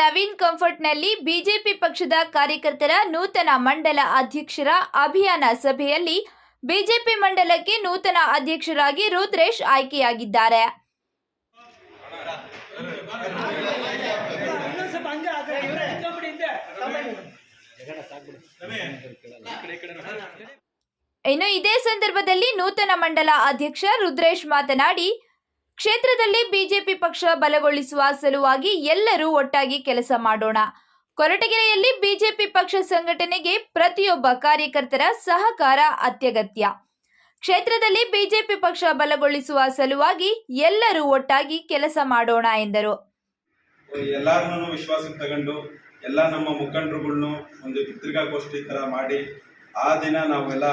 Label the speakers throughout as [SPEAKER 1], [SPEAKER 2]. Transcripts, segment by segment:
[SPEAKER 1] Naveen ಕಂಫರ್ಟ್ನಲ್ಲಿ BJP ಪಕ್ಷದ ಕಾರ್ಯಕರ್ತರ ನೂತನ ಮಂಡಲ ಅಧ್ಯಕ್ಷರ ಅಭಿಯಾನ ಸಭೆಯಲ್ಲಿ ಬಿಜೆಪಿ ಮಂಡಲಕ್ಕೆ ನೂತನ ಅಧ್ಯಕ್ಷರಾಗಿ ರುದ್ರೇಶ್ ಆಯ್ಕೆಯಾಗಿದ್ದಾರೆ. ಇನ್ನು ಇದೇ ಸಂದರ್ಭದಲ್ಲಿ ನೂತನ ಮಂಡಲ ಅಧ್ಯಕ್ಷ ರುದ್ರೇಶ್ ಮಾತನಾಡಿ ಕ್ಷೇತ್ರದಲ್ಲಿ ಬಿಜೆಪಿ ಪಕ್ಷ ಬಲಗೊಳಿಸುವ ಸಲುವಾಗಿ ಎಲ್ಲರೂ ಒಟ್ಟಾಗಿ ಕೆಲಸ ಮಾಡೋಣ. ಕೊರಟಗೆರೆಯಲ್ಲಿ ಬಿಜೆಪಿ ಪಕ್ಷ ಸಂಘಟನೆಗೆ ಪ್ರತಿಯೊಬ್ಬ ಕಾರ್ಯಕರ್ತರ ಸಹಕಾರ ಅತ್ಯಗತ್ಯ. ಕ್ಷೇತ್ರದಲ್ಲಿ ಬಿಜೆಪಿ ಪಕ್ಷ ಬಲಗೊಳಿಸುವ ಸಲುವಾಗಿ ಎಲ್ಲರೂ ಒಟ್ಟಾಗಿ ಕೆಲಸ ಮಾಡೋಣ ಎಂದರು.
[SPEAKER 2] ಎಲ್ಲರನ್ನೂ ವಿಶ್ವಾಸಕ್ಕೆ ತಗೊಂಡು ಎಲ್ಲ ನಮ್ಮ ಮುಖಂಡರುಗಳನ್ನು ಒಂದು ಪತ್ರಿಕಾಗೋಷ್ಠಿ ಥರ ಮಾಡಿ ಆ ದಿನ ನಾವೆಲ್ಲ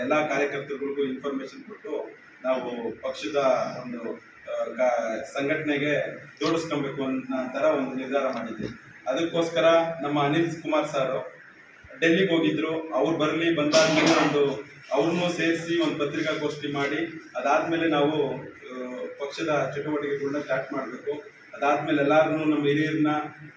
[SPEAKER 2] ಎಲ್ಲ ಕಾರ್ಯಕರ್ತರುಗಳಿಗೂ ಇನ್ಫಾರ್ಮೇಶನ್ ಕೊಟ್ಟು ನಾವು ಪಕ್ಷದ ಒಂದು ಸಂಘಟನೆಗೆ ಜೋಡಿಸ್ಕೊಬೇಕು ಅನ್ನೋ ಥರ ಒಂದು ನಿರ್ಧಾರ ಮಾಡಿದ್ವಿ. ಅದಕ್ಕೋಸ್ಕರ ನಮ್ಮ ಅನಿಲ್ ಕುಮಾರ್ ಸಾರು ಡೆಲ್ಲಿಗೆ ಹೋಗಿದ್ರು. ಅವ್ರು ಬರಲಿ ಬಂದಾದ್ಮೇಲೆ ಒಂದು ಅವ್ರನ್ನೂ ಸೇರಿಸಿ ಒಂದು ಪತ್ರಿಕಾಗೋಷ್ಠಿ ಮಾಡಿ, ಅದಾದಮೇಲೆ ನಾವು ಪಕ್ಷದ ಚಟುವಟಿಕೆಗಳನ್ನ ಸ್ಟಾರ್ಟ್ ಮಾಡಬೇಕು. ಅದಾದಮೇಲೆ ಎಲ್ಲರನ್ನೂ ನಮ್ಮ ಹಿರಿಯರನ್ನ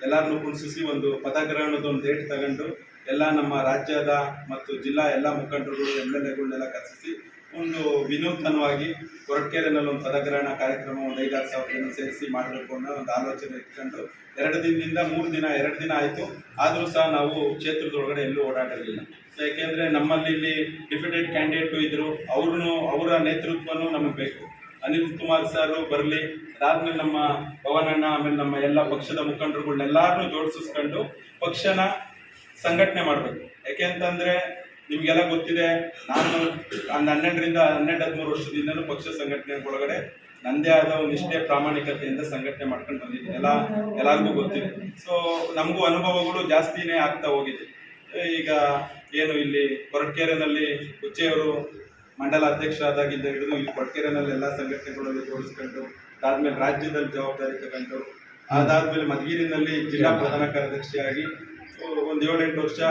[SPEAKER 2] ಎಲ್ಲಾರನ್ನೂ ಕುಣಿಸಿ ಒಂದು ಪದಗ್ರಹಣದ ಒಂದು ಡೇಟ್ ತಗೊಂಡು, ಎಲ್ಲ ನಮ್ಮ ರಾಜ್ಯದ ಮತ್ತು ಜಿಲ್ಲಾ ಎಲ್ಲ ಮುಖಂಡರುಗಳು, ಎಂ ಎಲ್ ಎಗಳನ್ನೆಲ್ಲ ಕರೆಸಿ ಒಂದು ವಿನೂತನವಾಗಿ ಕೊರಟಗೆರೆನಲ್ಲಿ ಒಂದು ಪದಗ್ರಹಣ ಕಾರ್ಯಕ್ರಮ ಒಂದು ಐದಾರು ಸಾವಿರ ಸೇರಿಸಿ ಮಾಡಬೇಕು ಅನ್ನೋ ಒಂದು ಆಲೋಚನೆ ಇಟ್ಕೊಂಡು ಎರಡು ದಿನದಿಂದ ಮೂರು ದಿನ, ಎರಡು ದಿನ ಆಯಿತು. ಆದರೂ ಸಹ ನಾವು ಕ್ಷೇತ್ರದೊಳಗಡೆ ಎಲ್ಲೂ ಓಡಾಡಲಿಲ್ಲ ಯಾಕೆಂದರೆ ನಮ್ಮಲ್ಲಿ ಇಲ್ಲಿ ಡಿಫಿಡೆಂಟ್ ಕ್ಯಾಂಡಿಡೇಟು ಇದ್ದರು ಅವ್ರೂ ಅವರ ನೇತೃತ್ವನೂ ನಮಗೆ ಬೇಕು. ಅನಿಲ್ ಕುಮಾರ್ ಸರ್ ಬರಲಿ, ಅದಾದ್ಮೇಲೆ ನಮ್ಮ ಪವನಣ್ಣ ಆಮೇಲೆ ನಮ್ಮ ಎಲ್ಲ ಪಕ್ಷದ ಮುಖಂಡರುಗಳನ್ನೆಲ್ಲರನ್ನೂ ಜೋಡಿಸ್ಕೊಂಡು ಪಕ್ಷನ ಸಂಘಟನೆ ಮಾಡಬೇಕು. ಯಾಕೆ ಅಂತಂದರೆ ನಿಮಗೆಲ್ಲ ಗೊತ್ತಿದೆ, ನಾನು ಒಂದು ಹನ್ನೆರಡರಿಂದ ಹನ್ನೆರಡು, ಹದಿಮೂರು ವರ್ಷದಿಂದಲೂ ಪಕ್ಷ ಸಂಘಟನೆ ಒಳಗಡೆ ನನ್ನದೇ ಆದ ಒಂದು ಇಷ್ಟೇ ಪ್ರಾಮಾಣಿಕತೆಯಿಂದ ಸಂಘಟನೆ ಮಾಡ್ಕೊಂಡು ಬಂದಿದ್ದೀನಿ. ಎಲ್ಲ, ಎಲ್ಲರಿಗೂ ಗೊತ್ತಿದೆ. ಸೊ ನಮಗೂ ಅನುಭವಗಳು ಜಾಸ್ತಿನೇ ಆಗ್ತಾ ಹೋಗಿದೆ. ಈಗ ಏನು ಇಲ್ಲಿ ಕೊರಟಕೆರೆನಲ್ಲಿ ಉಚ್ಚೆಯವರು ಮಂಡಲ ಅಧ್ಯಕ್ಷರಾದಾಗಿಂದ ಹಿಡಿದು ಇಲ್ಲಿ ಕೊರಟಕೆರೆನಲ್ಲಿ ಎಲ್ಲ ಸಂಘಟನೆಗಳಲ್ಲಿ ಜೋಡಿಸ್ಕೊಂಡು, ಅದಾದ್ಮೇಲೆ ರಾಜ್ಯದಲ್ಲಿ ಜವಾಬ್ದಾರಿ ತಗೊಂಡು, ಅದಾದ್ಮೇಲೆ ಮಧುಗಿರಿನಲ್ಲಿ ಜಿಲ್ಲಾ ಪ್ರಧಾನ ಕಾರ್ಯದರ್ಶಿಯಾಗಿ ಒಂದು ಏಳೆಂಟು ವರ್ಷ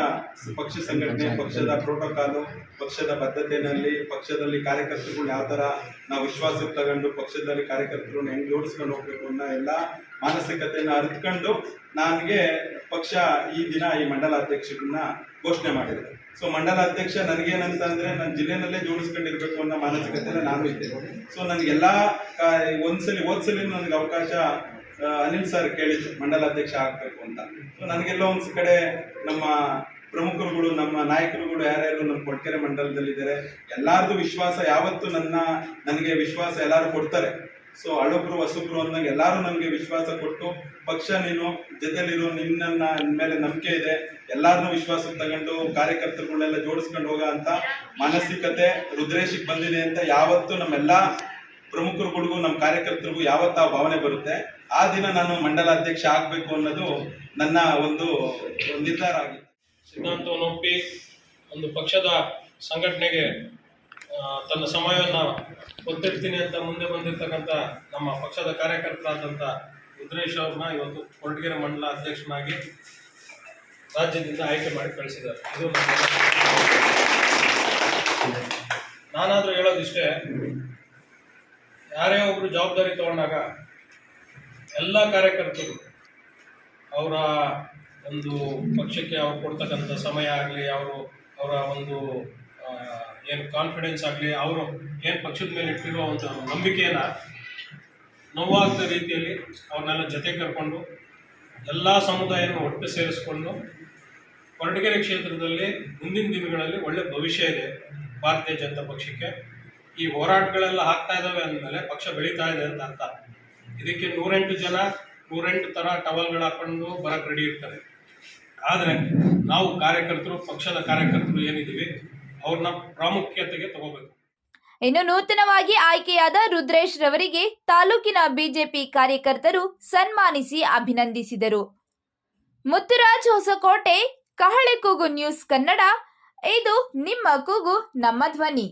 [SPEAKER 2] ಪಕ್ಷ ಸಂಘಟನೆ, ಪಕ್ಷದ ಪ್ರೋಟೋಕಾಲು ಪಕ್ಷದ ಬದ್ಧತೆಯಲ್ಲಿ, ಪಕ್ಷದಲ್ಲಿ ಕಾರ್ಯಕರ್ತರು ಯಾವ ಥರ ನಾವು ವಿಶ್ವಾಸಕ್ಕೆ ತಗೊಂಡು ಪಕ್ಷದಲ್ಲಿ ಕಾರ್ಯಕರ್ತರು ಹೆಂಗೆ ಜೋಡಿಸ್ಕೊಂಡು ಹೋಗ್ಬೇಕು ಅನ್ನೋ ಎಲ್ಲ ಮಾನಸಿಕತೆಯನ್ನು ಅರಿತ್ಕೊಂಡು ನನಗೆ ಪಕ್ಷ ಈ ದಿನ ಈ ಮಂಡಲ ಅಧ್ಯಕ್ಷರನ್ನ ಘೋಷಣೆ ಮಾಡಿದೆ ಸೊ ಮಂಡಲ ಅಧ್ಯಕ್ಷ ನನಗೇನಂತ ಅಂದರೆ ನನ್ನ ಜಿಲ್ಲೆನಲ್ಲೇ ಜೋಡಿಸ್ಕೊಂಡಿರ್ಬೇಕು ಅನ್ನೋ ಮಾನಸಿಕತೆಯನ್ನು ನಾನು ಇದ್ದೆ ಸೊ ನನಗೆಲ್ಲ ಒಂದ್ಸಲಿ ಹೋದ್ಸಲಿ ನನಗೆ ಅವಕಾಶ ಅನಿಲ್ ಸರ್ ಕೇಳಿದ್ರು ಮಂಡಲ ಅಧ್ಯಕ್ಷ ಆಗಬೇಕು ಅಂತ. ಸೊ ನನಗೆಲ್ಲೋ ಕಡೆ ನಮ್ಮ ಪ್ರಮುಖರುಗಳು, ನಮ್ಮ ನಾಯಕರುಗಳು ಯಾರ್ಯಾರು ನಮ್ಮ ಕೊಡ್ಕೆರೆ ಮಂಡಲದಲ್ಲಿದ್ದಾರೆ, ಎಲ್ಲಾರ್ದು ವಿಶ್ವಾಸ ಯಾವತ್ತು ನನ್ನ, ನನಗೆ ವಿಶ್ವಾಸ ಎಲ್ಲರೂ ಕೊಡ್ತಾರೆ. ಸೊ ಹಳಬ್ರು ಹೊಸಬ್ರು ಅಂದಂಗೆ ಎಲ್ಲರೂ ನನಗೆ ವಿಶ್ವಾಸ ಕೊಟ್ಟು, ಪಕ್ಷ ನೀನು, ಜೊತೆಲಿರೋ, ನಿನ್ನನ್ನ, ನಿನ್ ಮೇಲೆ ನಂಬಿಕೆ ಇದೆ ಎಲ್ಲಾರನ್ನೂ ವಿಶ್ವಾಸ ತಗೊಂಡು ಕಾರ್ಯಕರ್ತರುಗಳನ್ನೆಲ್ಲ ಜೋಡಿಸ್ಕೊಂಡು ಹೋಗ ಅಂತ ಮಾನಸಿಕತೆ ರುದ್ರೇಶಿಗೆ ಬಂದಿದೆ ಅಂತ ಯಾವತ್ತು ನಮ್ಮೆಲ್ಲ ಪ್ರಮುಖರುಗಳಿಗೂ ನಮ್ಮ ಕಾರ್ಯಕರ್ತರಿಗೂ ಯಾವತ್ತ ಭಾವನೆ ಬರುತ್ತೆ. ಆ ದಿನ ನಾನು ಮಂಡಲ ಅಧ್ಯಕ್ಷ ಆಗಬೇಕು ಅನ್ನೋದು ನನ್ನ ಒಂದು ನಿರ್ಧಾರ ಆಗಿತ್ತು.
[SPEAKER 3] ಸಿದ್ಧಾಂತವನ್ನು ಒಪ್ಪಿ ಒಂದು ಪಕ್ಷದ ಸಂಘಟನೆಗೆ ತನ್ನ ಸಮಯವನ್ನು ಒತ್ತಿರ್ತೀನಿ ಅಂತ ಮುಂದೆ ಬಂದಿರತಕ್ಕಂಥ ನಮ್ಮ ಪಕ್ಷದ ಕಾರ್ಯಕರ್ತರಾದಂಥ ರುದ್ರೇಶ್ ಅವ್ರನ್ನ ಇವತ್ತು ಕೊರಟಗೆರೆ ಮಂಡಲ ಅಧ್ಯಕ್ಷನಾಗಿ ರಾಜ್ಯದಿಂದ ಆಯ್ಕೆ ಮಾಡಿ ಕಳಿಸಿದ್ದಾರೆ. ಇದು ನಾನಾದರೂ ಹೇಳೋದಿಷ್ಟೇ ಯಾರೇ ಒಬ್ಬರು ಜವಾಬ್ದಾರಿ ತಗೊಂಡಾಗ ಎಲ್ಲ ಕಾರ್ಯಕರ್ತರು ಅವರ ಒಂದು ಪಕ್ಷಕ್ಕೆ ಅವ್ರು ಕೊಡ್ತಕ್ಕಂಥ ಸಮಯ ಆಗಲಿ, ಅವರು ಅವರ ಒಂದು ಏನು ಕಾನ್ಫಿಡೆನ್ಸ್ ಆಗಲಿ, ಅವರು ಏನು ಪಕ್ಷದ ಮೇಲೆ ಇಟ್ಟಿರೋ ಒಂದು ನಂಬಿಕೆಯನ್ನು ನೋವಾಗದ ರೀತಿಯಲ್ಲಿ ಅವ್ರನ್ನೆಲ್ಲ ಜೊತೆ ಕರ್ಕೊಂಡು ಎಲ್ಲ ಸಮುದಾಯವನ್ನು ಒಟ್ಟು ಸೇರಿಸ್ಕೊಂಡು ಕೊರಟಗೆರೆ ಕ್ಷೇತ್ರದಲ್ಲಿ ಮುಂದಿನ ದಿನಗಳಲ್ಲಿ ಒಳ್ಳೆ ಭವಿಷ್ಯ ಇದೆ ಭಾರತೀಯ ಜನತಾ ಪಕ್ಷಕ್ಕೆ. ಈ ಹೋರಾಟಗಳೆಲ್ಲ ಆಗ್ತಾ ಇದ್ದಾವೆ ಅಂದಮೇಲೆ ಪಕ್ಷ ಬೆಳೀತಾ ಇದೆ ಅಂತ ಅರ್ಥ. ಇದಕ್ಕೆ ನೂರೆಂಟು ಜನ, ನೂರೆಂಟು ಥರ ಟವಲ್ಗಳು ಹಾಕೊಂಡು ಬರಕ್ಕೆ ರೆಡಿ ಇರ್ತಾರೆ. ಆದರೆ ನಾವು ಕಾರ್ಯಕರ್ತರು, ಪಕ್ಷದ ಕಾರ್ಯಕರ್ತರು ಏನಿದ್ದೀವಿ, ಅವ್ರನ್ನ ಪ್ರಾಮುಖ್ಯತೆಗೆ ತಗೋಬೇಕು.
[SPEAKER 1] ಇನ್ನು ನೂತನವಾಗಿ ಆಯ್ಕೆಯಾದ ರುದ್ರೇಶ್ ರವರಿಗೆ ತಾಲೂಕಿನ ಬಿಜೆಪಿ ಕಾರ್ಯಕರ್ತರು ಸನ್ಮಾನಿಸಿ ಅಭಿನಂದಿಸಿದರು. ಮುತ್ತುರಾಜ್ ಹೊಸಕೋಟೆ, ಕಹಳೆ ಕೂಗು ನ್ಯೂಸ್ ಕನ್ನಡ, ಇದು ನಿಮ್ಮ ಕೂಗು, ನಮ್ಮ ಧ್ವನಿ.